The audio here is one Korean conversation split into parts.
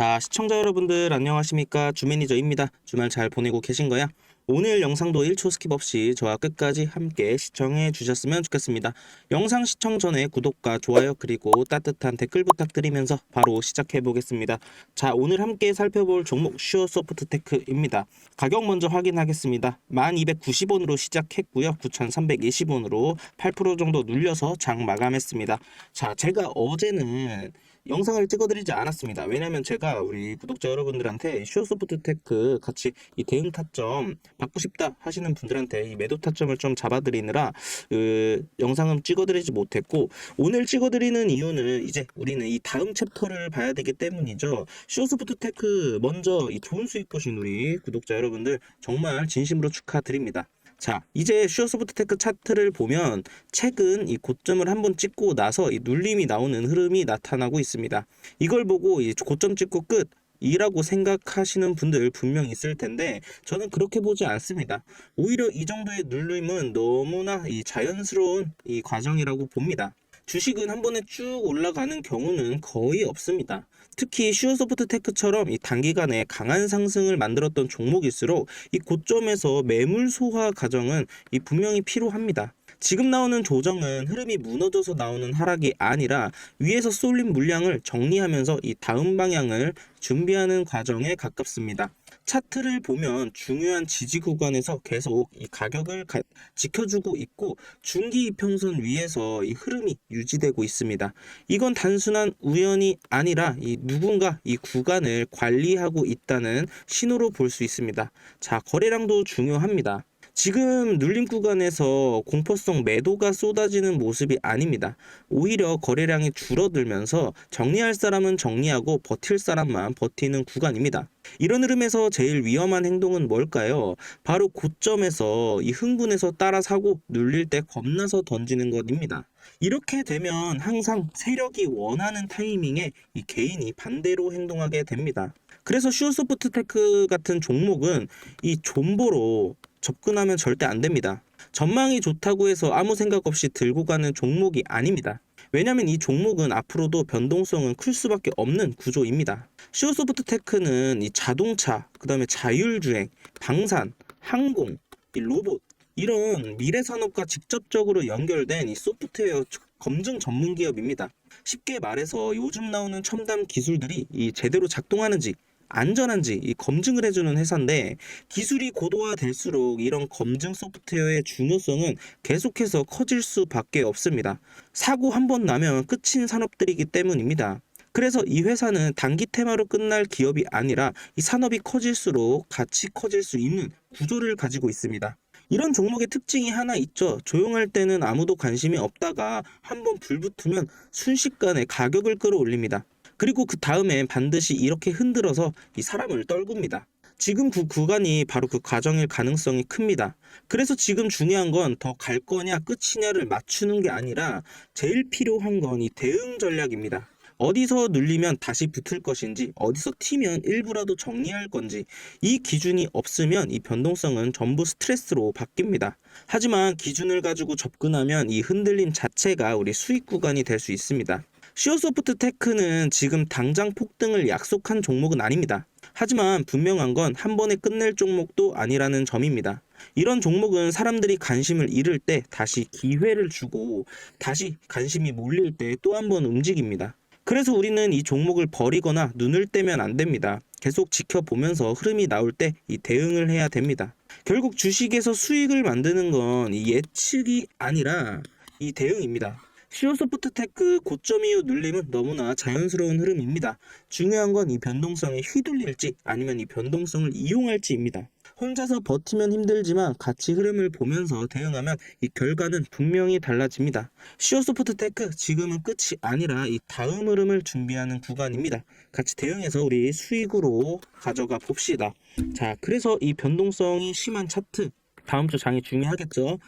자, 시청자 여러분들 안녕하십니까? 주매니저입니다. 주말 잘 보내고 계신가요? 오늘 영상도 1초 스킵 없이 저와 끝까지 함께 시청해 주셨으면 좋겠습니다. 영상 시청 전에 구독과 좋아요 그리고 따뜻한 댓글 부탁드리면서 바로 시작해 보겠습니다. 자, 오늘 함께 살펴볼 종목 슈어 소프트 테크입니다. 가격 먼저 확인하겠습니다. 1290원으로 시작했고요. 9320원으로 8% 정도 눌려서 장 마감했습니다. 자, 제가 어제는 영상을 찍어드리지 않았습니다. 왜냐면 제가 우리 구독자 여러분들한테 슈어소프트 테크 같이 이 대응 타점 받고 싶다 하시는 분들한테 이 매도 타점을 좀 잡아드리느라 그 영상은 찍어드리지 못했고 오늘 찍어드리는 이유는 이제 우리는 이 다음 챕터를 봐야 되기 때문이죠. 슈어소프트 테크 먼저 이 좋은 수익 보신 우리 구독자 여러분들 정말 진심으로 축하드립니다. 자, 이제 슈어소프트 테크 차트를 보면 최근 이 고점을 한번 찍고 나서 이 눌림이 나오는 흐름이 나타나고 있습니다. 이걸 보고 이 고점 찍고 끝 이라고 생각하시는 분들 분명 있을 텐데 저는 그렇게 보지 않습니다. 오히려 이 정도의 눌림은 너무나 이 자연스러운 이 과정이라고 봅니다. 주식은 한 번에 쭉 올라가는 경우는 거의 없습니다. 특히 슈어소프트 테크처럼 이 단기간에 강한 상승을 만들었던 종목일수록 이 고점에서 매물 소화 과정은 이 분명히 필요합니다. 지금 나오는 조정은 흐름이 무너져서 나오는 하락이 아니라 위에서 쏠린 물량을 정리하면서 이 다음 방향을 준비하는 과정에 가깝습니다. 차트를 보면 중요한 지지 구간에서 계속 이 가격을 가- 지켜주고 있고 중기 이평선 위에서 이 흐름이 유지되고 있습니다. 이건 단순한 우연이 아니라 이 누군가 이 구간을 관리하고 있다는 신호로 볼 수 있습니다. 자, 거래량도 중요합니다. 지금 눌림 구간에서 공포성 매도가 쏟아지는 모습이 아닙니다. 오히려 거래량이 줄어들면서 정리할 사람은 정리하고 버틸 사람만 버티는 구간입니다. 이런 흐름에서 제일 위험한 행동은 뭘까요? 바로 고점에서 이 흥분해서 따라 사고 눌릴 때 겁나서 던지는 것입니다. 이렇게 되면 항상 세력이 원하는 타이밍에 이 개인이 반대로 행동하게 됩니다. 그래서 슈어소프트테크 같은 종목은 이 존보로 접근하면 절대 안 됩니다. 전망이 좋다고 해서 아무 생각 없이 들고 가는 종목이 아닙니다. 왜냐면 이 종목은 앞으로도 변동성은 클 수밖에 없는 구조입니다. 슈어소프트 테크는 이 자동차, 그 다음에 자율주행, 방산, 항공, 이 로봇 이런 미래 산업과 직접적으로 연결된 이 소프트웨어 검증 전문 기업입니다. 쉽게 말해서 요즘 나오는 첨단 기술들이 이 제대로 작동하는지 안전한지 이 검증을 해주는 회사인데 기술이 고도화될수록 이런 검증 소프트웨어의 중요성은 계속해서 커질 수밖에 없습니다. 사고 한 번 나면 끝인 산업들이기 때문입니다. 그래서 이 회사는 단기 테마로 끝날 기업이 아니라 이 산업이 커질수록 같이 커질 수 있는 구조를 가지고 있습니다. 이런 종목의 특징이 하나 있죠. 조용할 때는 아무도 관심이 없다가 한번 불 붙으면 순식간에 가격을 끌어올립니다. 그리고 그 다음엔 반드시 이렇게 흔들어서 이 사람을 떨굽니다. 지금 그 구간이 바로 그 과정일 가능성이 큽니다. 그래서 지금 중요한 건 더 갈 거냐 끝이냐를 맞추는 게 아니라 제일 필요한 건 이 대응 전략입니다. 어디서 눌리면 다시 붙을 것인지, 어디서 튀면 일부라도 정리할 건지, 이 기준이 없으면 이 변동성은 전부 스트레스로 바뀝니다. 하지만 기준을 가지고 접근하면 이 흔들림 자체가 우리 수익 구간이 될 수 있습니다. 시어소프트 테크는 지금 당장 폭등을 약속한 종목은 아닙니다. 하지만 분명한 건 한 번에 끝낼 종목도 아니라는 점입니다. 이런 종목은 사람들이 관심을 잃을 때 다시 기회를 주고 다시 관심이 몰릴 때 또 한 번 움직입니다. 그래서 우리는 이 종목을 버리거나 눈을 떼면 안 됩니다. 계속 지켜보면서 흐름이 나올 때 이 대응을 해야 됩니다. 결국 주식에서 수익을 만드는 건이 예측이 아니라 이 대응입니다. 시오소프트테크 고점 이후 눌림은 너무나 자연스러운 흐름입니다. 중요한 건 이 변동성에 휘둘릴지 아니면 이 변동성을 이용할지입니다. 혼자서 버티면 힘들지만 같이 흐름을 보면서 대응하면 이 결과는 분명히 달라집니다. 시어소프트 테크 지금은 끝이 아니라 이 다음 흐름을 준비하는 구간입니다. 같이 대응해서 우리 수익으로 가져가 봅시다. 자, 그래서 이 변동성이 심한 차트 다음 주 장이 중요하겠죠.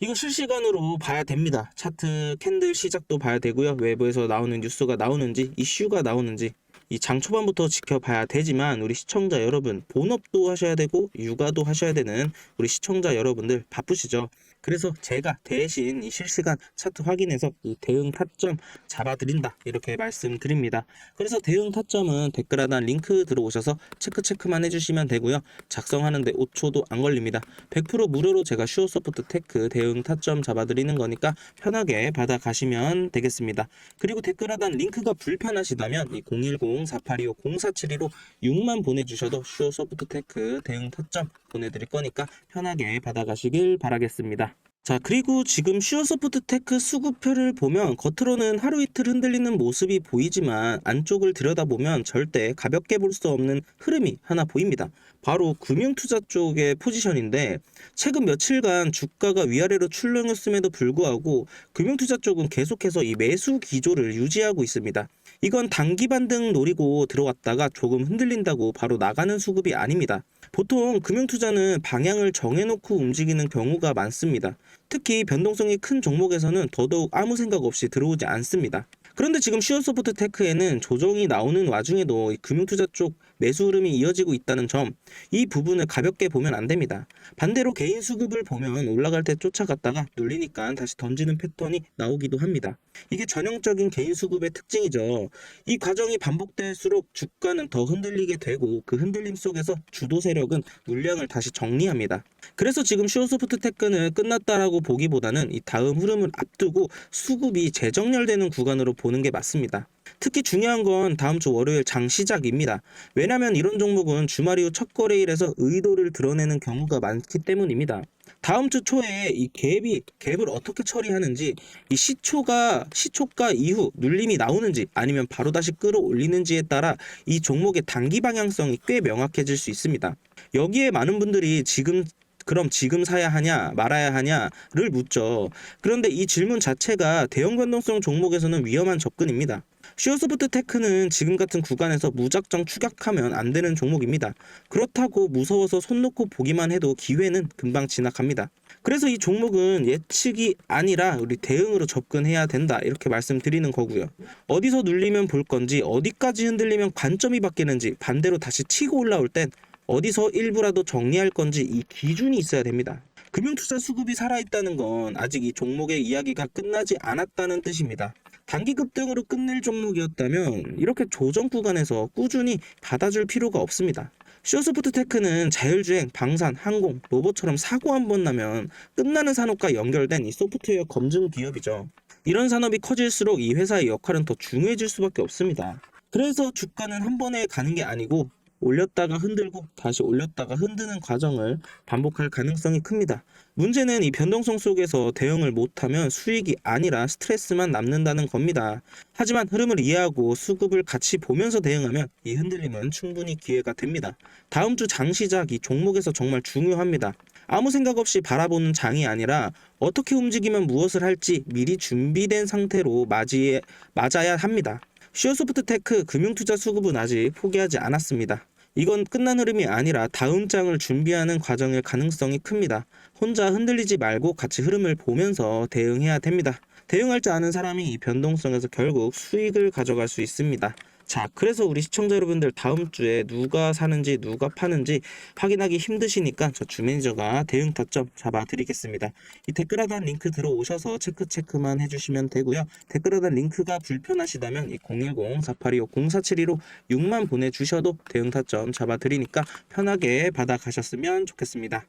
이거 실시간으로 봐야 됩니다. 차트 캔들 시작도 봐야 되고요. 외부에서 나오는 뉴스가 나오는지 이슈가 나오는지 이 장 초반부터 지켜봐야 되지만 우리 시청자 여러분 본업도 하셔야 되고 육아도 하셔야 되는 우리 시청자 여러분들 바쁘시죠? 그래서 제가 대신 이 실시간 차트 확인해서 이 대응 타점 잡아드린다 이렇게 말씀드립니다. 그래서 대응 타점은 댓글 하단 링크 들어오셔서 체크 체크만 해주시면 되고요. 작성하는데 5초도 안 걸립니다. 100% 무료로 제가 슈어소프트 테크 대응 타점 잡아드리는 거니까 편하게 받아가시면 되겠습니다. 그리고 댓글 하단 링크가 불편하시다면 이 010-4825-0472로 6만 보내주셔도 슈어소프트 테크 대응 타점 보내드릴 거니까 편하게 받아가시길 바라겠습니다. 자 그리고 지금 슈어소프트 테크 수급표를 보면 겉으로는 하루 이틀 흔들리는 모습이 보이지만 안쪽을 들여다보면 절대 가볍게 볼 수 없는 흐름이 하나 보입니다. 바로 금융투자 쪽의 포지션인데 최근 며칠간 주가가 위아래로 출렁였음에도 불구하고 금융투자 쪽은 계속해서 이 매수 기조를 유지하고 있습니다. 이건 단기 반등 노리고 들어왔다가 조금 흔들린다고 바로 나가는 수급이 아닙니다. 보통 금융투자는 방향을 정해놓고 움직이는 경우가 많습니다. 특히 변동성이 큰 종목에서는 더더욱 아무 생각 없이 들어오지 않습니다. 그런데 지금 슈어소프트 테크에는 조정이 나오는 와중에도 이 금융투자 쪽 매수 흐름이 이어지고 있다는 점, 이 부분을 가볍게 보면 안 됩니다. 반대로 개인 수급을 보면 올라갈 때 쫓아갔다가 눌리니까 다시 던지는 패턴이 나오기도 합니다. 이게 전형적인 개인 수급의 특징이죠. 이 과정이 반복될수록 주가는 더 흔들리게 되고 그 흔들림 속에서 주도 세력은 물량을 다시 정리합니다. 그래서 지금 슈어소프트 테크는 끝났다라고 보기보다는 이 다음 흐름을 앞두고 수급이 재정렬되는 구간으로 보는 게 맞습니다. 특히 중요한 건 다음 주 월요일 장 시작입니다. 왜냐면 이런 종목은 주말 이후 첫 거래일에서 의도를 드러내는 경우가 많기 때문입니다. 다음 주 초에 이 갭이 갭을 어떻게 처리하는지 이 시초가 시초가 이후 눌림이 나오는지 아니면 바로 다시 끌어올리는지에 따라 이 종목의 단기 방향성이 꽤 명확해질 수 있습니다. 여기에 많은 분들이 지금 그럼 지금 사야 하냐 말아야 하냐를 묻죠. 그런데 이 질문 자체가 대형 변동성 종목에서는 위험한 접근입니다. 슈어소프트 테크는 지금 같은 구간에서 무작정 추격하면 안 되는 종목입니다. 그렇다고 무서워서 손 놓고 보기만 해도 기회는 금방 지나갑니다. 그래서 이 종목은 예측이 아니라 우리 대응으로 접근해야 된다 이렇게 말씀드리는 거고요. 어디서 눌리면 볼 건지 어디까지 흔들리면 관점이 바뀌는지 반대로 다시 치고 올라올 땐 어디서 일부라도 정리할 건지 이 기준이 있어야 됩니다. 금융투자 수급이 살아있다는 건 아직 이 종목의 이야기가 끝나지 않았다는 뜻입니다. 단기 급등으로 끝낼 종목이었다면 이렇게 조정 구간에서 꾸준히 받아줄 필요가 없습니다. 슈어소프트 테크는 자율주행, 방산, 항공, 로봇처럼 사고 한 번 나면 끝나는 산업과 연결된 이 소프트웨어 검증 기업이죠. 이런 산업이 커질수록 이 회사의 역할은 더 중요해질 수밖에 없습니다. 그래서 주가는 한 번에 가는 게 아니고 올렸다가 흔들고 다시 올렸다가 흔드는 과정을 반복할 가능성이 큽니다. 문제는 이 변동성 속에서 대응을 못하면 수익이 아니라 스트레스만 남는다는 겁니다. 하지만 흐름을 이해하고 수급을 같이 보면서 대응하면 이 흔들림은 충분히 기회가 됩니다. 다음 주 장 시작 이 종목에서 정말 중요합니다. 아무 생각 없이 바라보는 장이 아니라 어떻게 움직이면 무엇을 할지 미리 준비된 상태로 맞이해, 맞아야 합니다. 슈어소프트 테크 금융투자 수급은 아직 포기하지 않았습니다. 이건 끝난 흐름이 아니라 다음 장을 준비하는 과정일 가능성이 큽니다. 혼자 흔들리지 말고 같이 흐름을 보면서 대응해야 됩니다. 대응할 줄 아는 사람이 이 변동성에서 결국 수익을 가져갈 수 있습니다. 자, 그래서 우리 시청자 여러분들 다음 주에 누가 사는지 누가 파는지 확인하기 힘드시니까 저 주매니저가 대응 타점 잡아 드리겠습니다. 이 댓글 하단 링크 들어오셔서 체크 체크만 해주시면 되고요. 댓글 하단 링크가 불편하시다면 이 010-4825-0472로 6만 보내주셔도 대응 타점 잡아 드리니까 편하게 받아 가셨으면 좋겠습니다.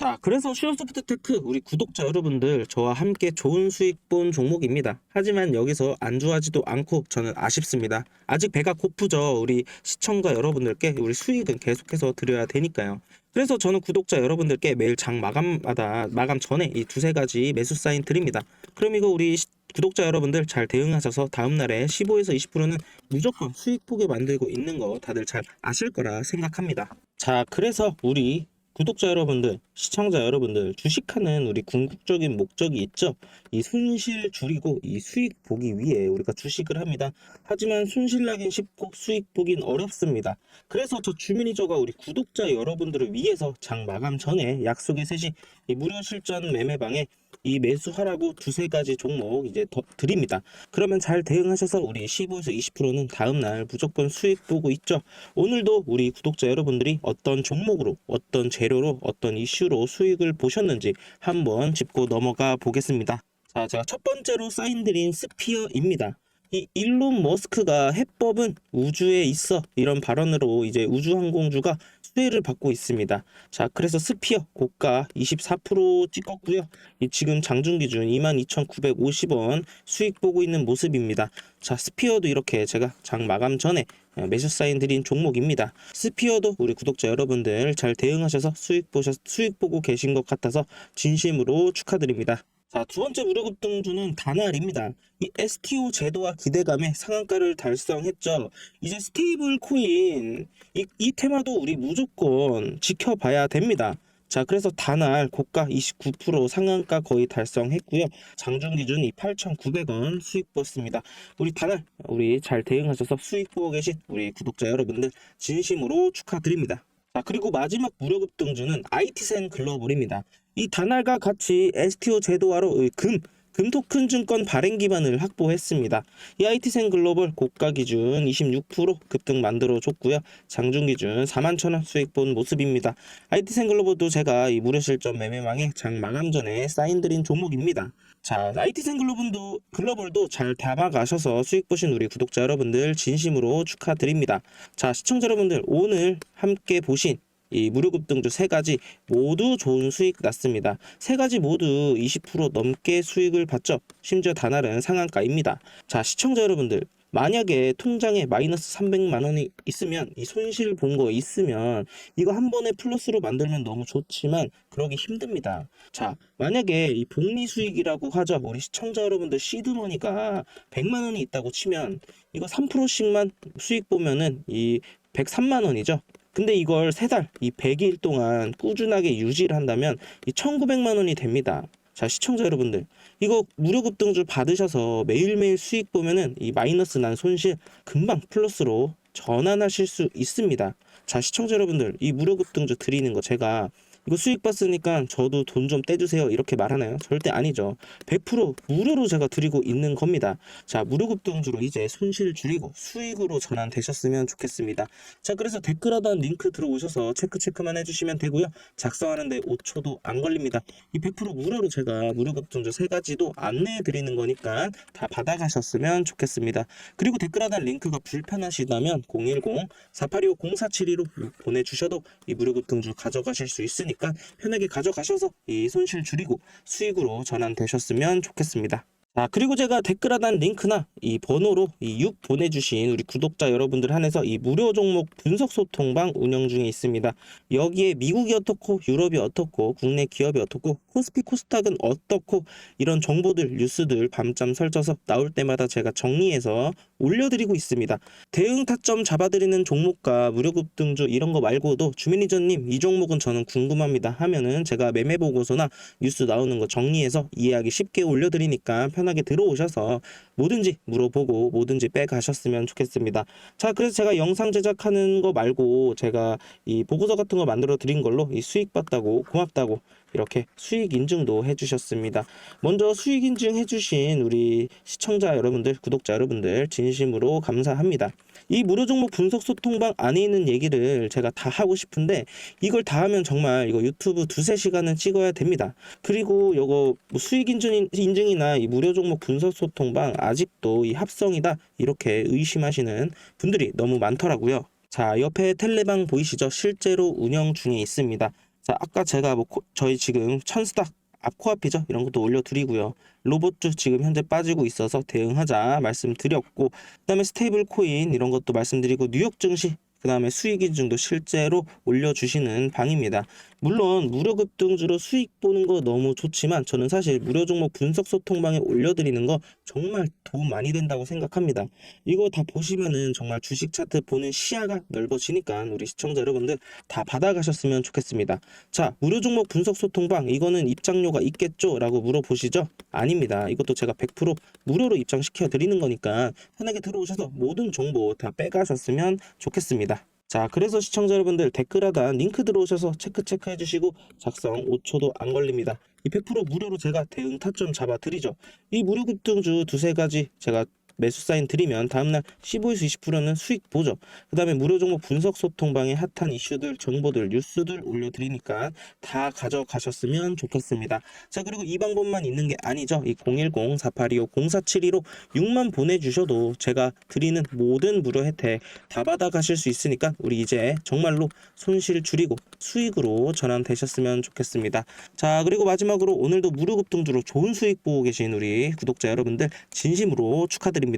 자, 그래서 슈어소프트 테크 우리 구독자 여러분들 저와 함께 좋은 수익 본 종목입니다. 하지만 여기서 안주하지도 않고 저는 아쉽습니다. 아직 배가 고프죠. 우리 시청자 여러분들께 우리 수익은 계속해서 드려야 되니까요. 그래서 저는 구독자 여러분들께 매일 장 마감마다 마감 전에 이 두세 가지 매수 사인 드립니다. 그럼 이거 우리 시- 구독자 여러분들 잘 대응하셔서 다음 날에 15에서 20%는 무조건 수익 보게 만들고 있는 거 다들 잘 아실 거라 생각합니다. 자, 그래서 우리 구독자 여러분들, 시청자 여러분들, 주식하는 우리 궁극적인 목적이 있죠. 이 손실 줄이고 이 수익 보기 위해 우리가 주식을 합니다. 하지만 손실 나긴 쉽고 수익 보긴 어렵습니다. 그래서 저 주민이저가 우리 구독자 여러분들을 위해서 장 마감 전에 약속의 셋이 이 무료 실전 매매방에 이 매수하라고 두세 가지 종목 이제 더 드립니다. 그러면 잘 대응하셔서 우리 15에서 20%는 다음날 무조건 수익 보고 있죠. 오늘도 우리 구독자 여러분들이 어떤 종목으로, 어떤 재료로, 어떤 이슈로 수익을 보셨는지 한번 짚고 넘어가 보겠습니다. 자, 제가 첫 번째로 사인 드린 스피어입니다. 이 일론 머스크가 해법은 우주에 있어 이런 발언으로 이제 우주항공주가 수혜를 받고 있습니다. 자, 그래서 스피어 고가 24% 찍었고요. 이 지금 장중 기준 22,950원 수익 보고 있는 모습입니다. 자, 스피어도 이렇게 제가 장 마감 전에 매수 사인 드린 종목입니다. 스피어도 우리 구독자 여러분들 잘 대응하셔서 수익 보셔 수익 보고 계신 것 같아서 진심으로 축하드립니다. 자, 두 번째 무료급 등주는 다날입니다. 이 STO 제도와 기대감에 상한가를 달성했죠. 이제 스테이블 코인 이, 이 테마도 우리 무조건 지켜봐야 됩니다. 자, 그래서 다날 고가 29% 상한가 거의 달성했고요. 장중 기준 이 8,900원 수익 보았습니다. 우리 다날 우리 잘 대응하셔서 수익 보고 계신 우리 구독자 여러분들 진심으로 축하드립니다. 자, 그리고 마지막 무료급 등주는 IT센 글로벌입니다. 이 다날과 같이 STO 제도화로 의 금, 금토큰 증권 발행 기반을 확보했습니다. 이 IT센 글로벌 고가 기준 26% 급등 만들어 줬고요. 장중 기준 4만 천원 수익 본 모습입니다. IT센 글로벌도 제가 이 무료 실전 매매망에 장 마감 전에 사인드린 종목입니다. 자, IT센 글로벌도, 글로벌도 잘 담아가셔서 수익 보신 우리 구독자 여러분들 진심으로 축하드립니다. 자, 시청자 여러분들 오늘 함께 보신 이 무료급 등주 세 가지 모두 좋은 수익 났습니다. 세 가지 모두 20% 넘게 수익을 봤죠. 심지어 다날은 상한가입니다. 자, 시청자 여러분들 만약에 통장에 마이너스 300만 원이 있으면 이 손실 본 거 있으면 이거 한 번에 플러스로 만들면 너무 좋지만 그러기 힘듭니다. 자, 만약에 이 복리 수익이라고 하죠. 우리 시청자 여러분들 시드머니가 100만 원이 있다고 치면 이거 3%씩만 수익 보면은 이 103만 원이죠. 근데 이걸 세 달, 이 100일 동안 꾸준하게 유지를 한다면 이 1900만 원이 됩니다. 자, 시청자 여러분들. 이거 무료 급등주 받으셔서 매일매일 수익 보면은 이 마이너스 난 손실 금방 플러스로 전환하실 수 있습니다. 자, 시청자 여러분들. 이 무료 급등주 드리는 거 제가 이거 수익 봤으니까 저도 돈 좀 떼주세요. 이렇게 말하나요? 절대 아니죠. 100% 무료로 제가 드리고 있는 겁니다. 자, 무료 급등주로 이제 손실 줄이고 수익으로 전환되셨으면 좋겠습니다. 자, 그래서 댓글 하단 링크 들어오셔서 체크 체크만 해주시면 되고요. 작성하는데 5초도 안 걸립니다. 이 100% 무료로 제가 무료 급등주 세 가지도 안내해 드리는 거니까 다 받아가셨으면 좋겠습니다. 그리고 댓글 하단 링크가 불편하시다면 010-4825-0472로 보내주셔도 이 무료 급등주 가져가실 수 있으니 까 편하게 가져가셔서 이 손실 줄이고 수익으로 전환되셨으면 좋겠습니다. 자, 그리고 제가 댓글 하단 링크나 이 번호로 이 6 보내주신 우리 구독자 여러분들 한해서 이 무료 종목 분석 소통방 운영 중에 있습니다. 여기에 미국이 어떻고 유럽이 어떻고 국내 기업이 어떻고 코스피 코스닥은 어떻고 이런 정보들 뉴스들 밤잠 설쳐서 나올 때마다 제가 정리해서 올려드리고 있습니다. 대응 타점 잡아드리는 종목과 무료 급 등주 이런 거 말고도 주민이전님 이 종목은 저는 궁금합니다 하면은 제가 매매 보고서나 뉴스 나오는 거 정리해서 이해하기 쉽게 올려드리니까 편하게 들어오셔서 뭐든지 물어보고 뭐든지 빼가셨으면 좋겠습니다. 자, 그래서 제가 영상 제작하는 거 말고 제가 이 보고서 같은 거 만들어 드린 걸로 이 수익 봤다고 고맙다고 이렇게 수익 인증도 해주셨습니다. 먼저 수익 인증 해주신 우리 시청자 여러분들, 구독자 여러분들 진심으로 감사합니다. 이 무료 종목 분석 소통방 안에 있는 얘기를 제가 다 하고 싶은데 이걸 다 하면 정말 이거 유튜브 두세 시간은 찍어야 됩니다. 그리고 이거 뭐 수익 인증, 인증이나 이 무료 종목 분석 소통방 아직도 이 합성이다 이렇게 의심하시는 분들이 너무 많더라고요. 자, 옆에 텔레방 보이시죠? 실제로 운영 중에 있습니다. 자, 아까 제가 뭐 코- 저희 지금 천스닥 앞코앞이죠? 이런 것도 올려드리고요. 로봇주 지금 현재 빠지고 있어서 대응하자 말씀드렸고, 그다음에 스테이블 코인 이런 것도 말씀드리고 뉴욕 증시 그 다음에 수익 인증도 실제로 올려주시는 방입니다. 물론 무료 급등주로 수익 보는 거 너무 좋지만 저는 사실 무료 종목 분석 소통방에 올려드리는 거 정말 도움 많이 된다고 생각합니다. 이거 다 보시면은 정말 주식 차트 보는 시야가 넓어지니까 우리 시청자 여러분들 다 받아가셨으면 좋겠습니다. 자, 무료 종목 분석 소통방 이거는 입장료가 있겠죠? 라고 물어보시죠? 아닙니다. 이것도 제가 100% 무료로 입장시켜 드리는 거니까 편하게 들어오셔서 모든 정보 다 빼가셨으면 좋겠습니다. 자, 그래서 시청자 여러분들 댓글 하단 링크 들어오셔서 체크 체크해 주시고 작성 5초도 안 걸립니다. 이 100% 무료로 제가 대응 타점 잡아 드리죠. 이 무료 급등주 두세 가지 제가 매수 사인 드리면 다음날 15에서 20%는 수익 보죠. 그 다음에 무료 종목 분석 소통방에 핫한 이슈들, 정보들, 뉴스들 올려드리니까 다 가져가셨으면 좋겠습니다. 자, 그리고 이 방법만 있는 게 아니죠. 이 010-4825-0472로 6만 보내주셔도 제가 드리는 모든 무료 혜택 다 받아가실 수 있으니까 우리 이제 정말로 손실 줄이고 수익으로 전환되셨으면 좋겠습니다. 자, 그리고 마지막으로 오늘도 무료 급등주로 좋은 수익 보고 계신 우리 구독자 여러분들 진심으로 축하드립니다.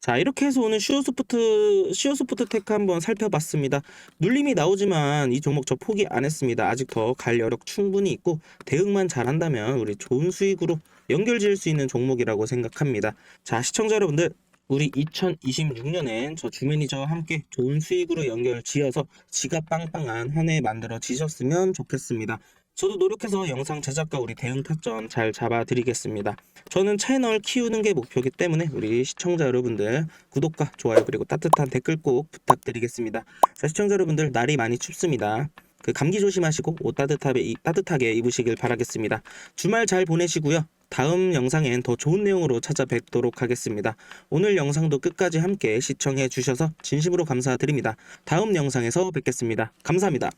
자, 이렇게 해서 오늘 시오소프트, 시오소프트 테크 한번 살펴봤습니다. 눌림이 나오지만 이 종목 저 포기 안 했습니다. 아직 더 갈 여력 충분히 있고 대응만 잘한다면 우리 좋은 수익으로 연결 지을 수 있는 종목이라고 생각합니다. 자, 시청자 여러분들. 우리 2026년엔 저 주매니저와 함께 좋은 수익으로 연결 지어서 지갑 빵빵한 한 해 만들어 지셨으면 좋겠습니다. 저도 노력해서 영상 제작과 우리 대응 타점 잘 잡아드리겠습니다. 저는 채널 키우는 게 목표이기 때문에 우리 시청자 여러분들 구독과 좋아요 그리고 따뜻한 댓글 꼭 부탁드리겠습니다. 자, 시청자 여러분들 날이 많이 춥습니다. 그 감기 조심하시고 옷 따뜻하게, 이- 따뜻하게 입으시길 바라겠습니다. 주말 잘 보내시고요. 다음 영상엔 더 좋은 내용으로 찾아뵙도록 하겠습니다. 오늘 영상도 끝까지 함께 시청해 주셔서 진심으로 감사드립니다. 다음 영상에서 뵙겠습니다. 감사합니다.